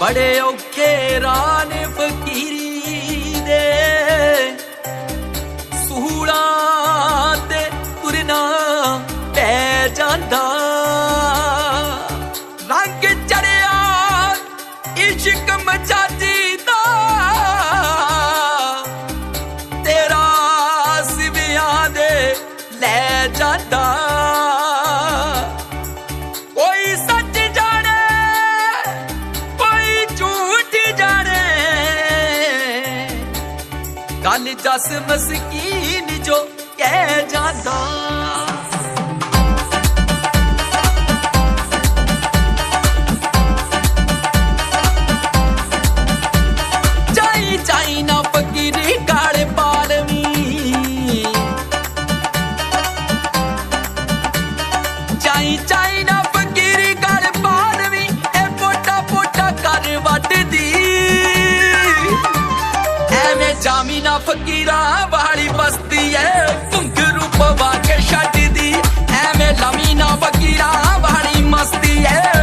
ਬੜੇ ਔਖੇ ਰਾਹ ਨੇ ਫਕੀਰੀ ਅਨ ਜਸ ਮਸਕੀਨ ਜੋ ਕਹਿ ਜਾਂਦਾ। ਜਾਮੀ ਨਾ ਫਕੀਰਾ ਵਾਲੀ ਬਸਤੀ ਐ। ਘੁੰਗਰੂ ਪਵਾ ਕੇ ਛੱਡਦੀ। ਐਵੇਂ ਲਮੀ ਨਾ ਫਕੀਰਾ ਵਾਲੀ ਮਸਤੀ ਐ।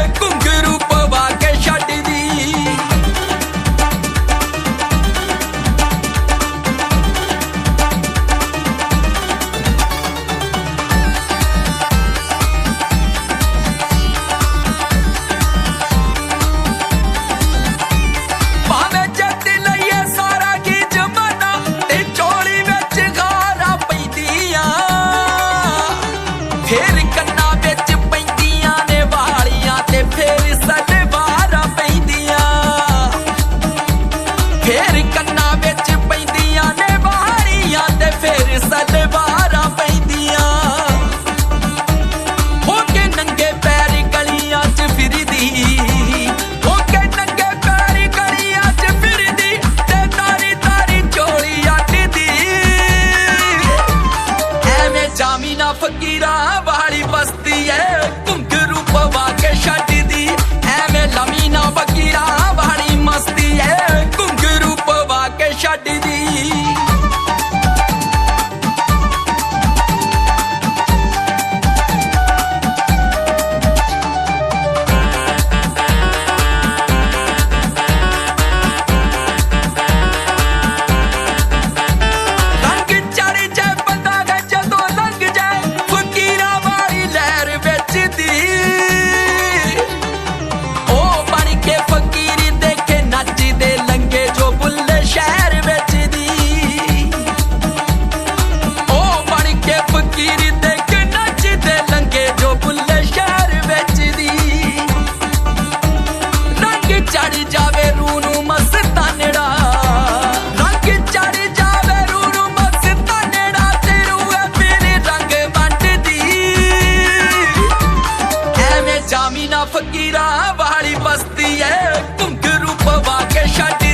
ਵੇ ਜਾਮੀ ਨਾ ਫਕੀਰਾਂ ਵਾਲੀ ਬਸਤੀ ਐ ਘੁੰਗਰੂ ਪਵਾ ਕੇ ਛੱਡਦੀ ਐਵੇਂ ਲਮੀ ਨਾ ਫਕੀਰਾਂ ਵਾਲੀ ਮਸਤੀ ਐ ਘੁੰਗਰੂ ਪਵਾ ਕੇ ਛੱਡਦੀ ਪੀਰਾ ਵਾਲੀ ਬਸਤੀ ਐ ਘੁੰਗਰੂ ਪਵਾ ਕੇ ਛੱਡ